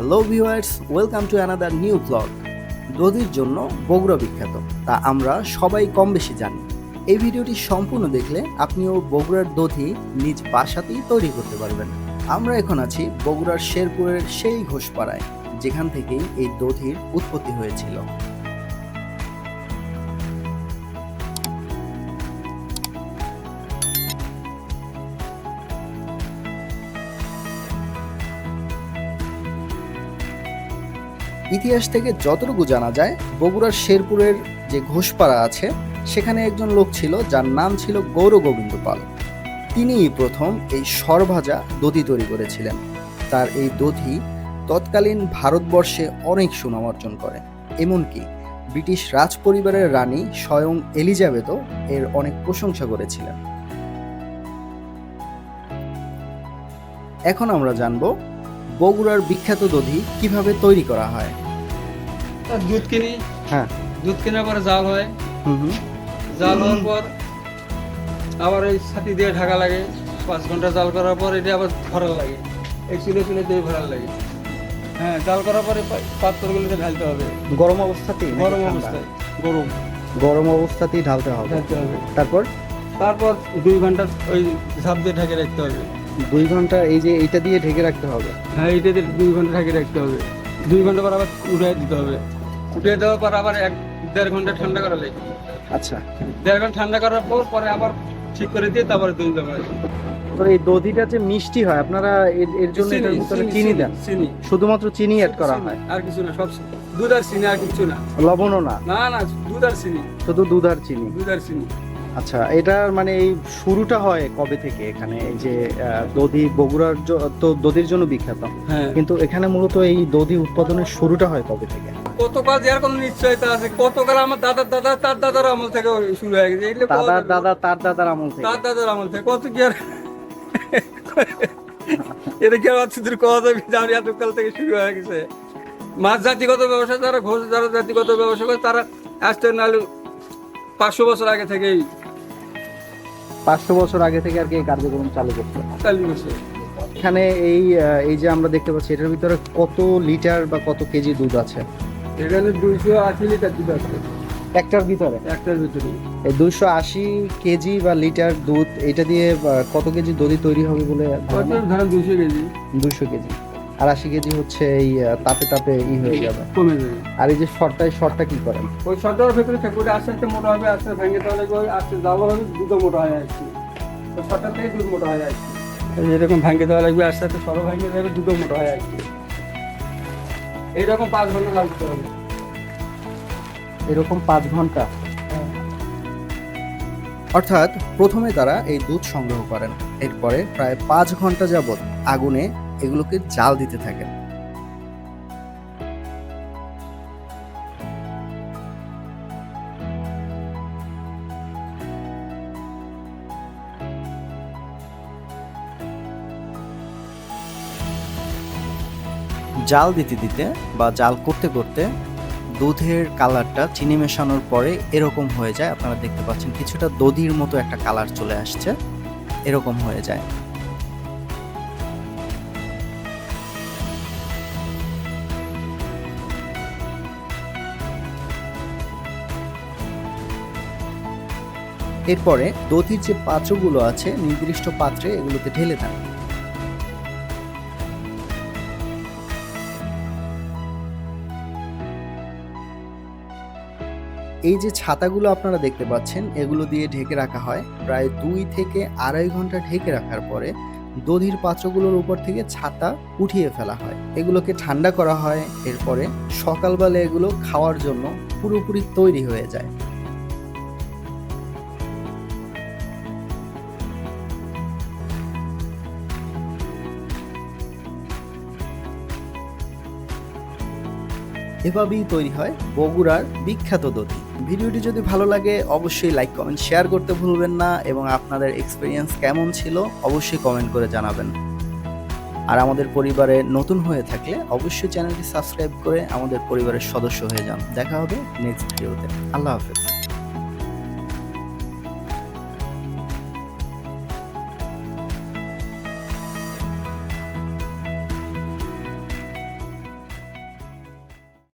Hello viewers welcome to another new blog দধির জন্য বগুড়া বিখ্যাত, তা আমরা সবাই কম বেশি জানি। এই ভিডিওটি সম্পূর্ণ দেখলে আপনিও বগুড়ার দধি নিজ বাসাতেই তৈরি করতে পারবেন। আমরা এখন আছি বগুড়ার শেরপুরের সেই ঘোষপাড়ায়, যেখান থেকেই এই দধির উৎপত্তি হয়েছিল। ইতিহাস থেকে যতটুকু জানা যায়, বগুড়ার শেরপুরের যে ঘোষপাড়া আছে, সেখানে একজন লোক ছিল যার নাম ছিল গৌর গোবিন্দ পাল। তিনিই প্রথম এই সরভাজা দধি তৈরি করেছিলেন। তার এই দধি তৎকালীন ভারতবর্ষে অনেক সুনাম অর্জন করে। এমনকি ব্রিটিশ রাজ পরিবারের রানী স্বয়ং এলিজাবেথও এর অনেক প্রশংসা করেছিলেন। এখন আমরা জানব বগুড়ার বিখ্যাত দধি কীভাবে তৈরি করা হয়? দুধ কিনি। হ্যাঁ। দুধ কেনার পরে জাল হয়। জাল হওয়ার পর আবার এই ছাতি দিয়ে ঢাকা লাগে। পাঁচ ঘণ্টা জাল করার পর এটা আবার ভরা লাগে। এই চুলে চুলে দিয়ে ভরা লাগে। হ্যাঁ জাল করার পরে পাত্রগুলোতে ঢালতে হবে। গরম অবস্থাতেই গরম? অবস্থায় গরম। গরম অবস্থাতেই ঢালতে হবে। ঢালতে হবে। তারপর? তারপর দুই ঘণ্টা ওই ঝাপ দিয়ে ঢেকে রাখতে হবে। দুই ঘণ্টা এই যে এটা দিয়ে ঢেকে রাখতে হবে। হ্যাঁ এইটা দিয়ে দুই ঘণ্টা ঢেকে রাখতে হবে। দুই ঘণ্টা পর আবার উঠে দিতে হবে। উঠে দেওয়ার পর আবার এক দেড় ঘণ্টা ঠান্ডা করা লাগে। আচ্ছা। দেড় ঘণ্টা ঠান্ডা করার পর পরে আবার ঠিক করে দিয়ে তারপরে দুধ দেওয়া হয়। এই দধিটা যে মিষ্টি হয় আপনারা এর জন্য এটার ভিতরে চিনি দেন। চিনি শুধুমাত্র চিনি অ্যাড করা হয়? আর কিছু না সব দুধ আর চিনি আর কিছু না। লবণও না? না না দুধ আর চিনি। শুধু দুধ আর চিনি? দুধ আর চিনি। আচ্ছা এটার মানে এই শুরুটা হয় কবে থেকে? এখানে এই যে দধি বগুড়ার তো দধির জন্য বিখ্যাত। হ্যাঁ। কিন্তু এখানে মূলত এই দধি উৎপাদনের শুরুটা হয় কবে থেকে? কতকাল দেওয়ার কোনো নিশ্চয়তা আছে কতকাল আমার দাদা দাদা তার দাদার আমল থেকে শুরু হয়ে গেছে। দাদার দাদা তার দাদার আমল থেকে? তার দাদার আমল থেকে। কত কি আর এটা কি আর অত দূর কথা যাবে যে এতকাল থেকে শুরু হয়ে গেছে। মাছ জাতিগত ব্যবসা যারা ঘোষ যারা জাতিগত ব্যবসা করে তারা আসতে নাহলে পাঁচশো বছর আগে থেকেই পাঁচশো বছর আগে থেকে আর কি এই কার্যক্রম চালু করছে। চালু করছে। এখানে এই এই যে আমরা দেখতে পাচ্ছি এটার ভিতরে কত লিটার বা কত কেজি দুধ আছে? এখানে দুইশো আশি লিটার দুধ আছে। একটার ভিতরে? একটার ভিতরে। এই দুইশো আশি কেজি বা লিটার দুধ এটা দিয়ে কত কেজি দধি তৈরি হবে বলে ধরেন দুশো কেজি। দুইশো কেজি। আর আশি কেজি হচ্ছে এই তাপে তাপে ই হয়ে যাবে। কমে যাবে। আর এই যে শর্টটা এই শর্টটা কি করেন? ওই শর্টের ভেতরে থাকে আস্তে আস্তে মোটা হবে আস্তে ভেঙে তাহলে আস্তে যাব হবে দুধও মোটা হয়ে যাচ্ছে। ওই শর্টার থেকে দুধ মোটা হয়ে যাচ্ছে। যেরকম ভাঙে দেওয়া লাগবে আস্তে আস্তে সরো ভাঙে যাবে দুধও মোটা হয়ে যাচ্ছে। এইরকম পাঁচ ঘণ্টা লাগতে হবে। এরকম পাঁচ ঘণ্টা? অর্থাৎ প্রথমে তারা এই দুধ সংগ্রহ করেন। এরপরে প্রায় পাঁচ ঘণ্টা যাবত আগুনে এগুলোকে জাল দিতে থাকেন জাল দিতে দিতে বা জাল করতে করতে দুধের কালারটা চিনি মেশানোর পরে এরকম হয়ে যায়। আপনারা দেখতে পাচ্ছেন কিছুটা দধির মতো একটা কালার চলে আসছে। এরকম হয়ে যায়। এরপরে দধির যে পাত্রগুলো আছে, নির্দিষ্ট পাত্রে এগুলোতে ঢেলে দেন। এই যে ছাতাগুলো আপনারা দেখতে পাচ্ছেন, এগুলো দিয়ে ঢেকে রাখা হয়। প্রায় দুই থেকে আড়াই ঘণ্টা ঢেকে রাখার পরে দধির পাত্রগুলোর উপর থেকে ছাতা উঠিয়ে ফেলা হয়। এগুলোকে ঠান্ডা করা হয়। এরপরে সকালবেলা এগুলো খাওয়ার জন্য পুরোপুরি তৈরি হয়ে যায়। এভাবেই তৈরি হয় বগুড়ার বিখ্যাত দধি। ভিডিওটি যদি ভালো লাগে, অবশ্যই লাইক কমেন্ট শেয়ার করতে ভুলবেন না এবং আপনাদের এক্সপিরিয়েন্স কেমন ছিল অবশ্যই কমেন্ট করে জানাবেন। আর আমাদের পরিবারে নতুন হয়ে থাকলে অবশ্যই চ্যানেলটি সাবস্ক্রাইব করে আমাদের পরিবারের সদস্য হয়ে যান। দেখা হবে নেক্সট ভিডিওতে আল্লাহ হাফেজ।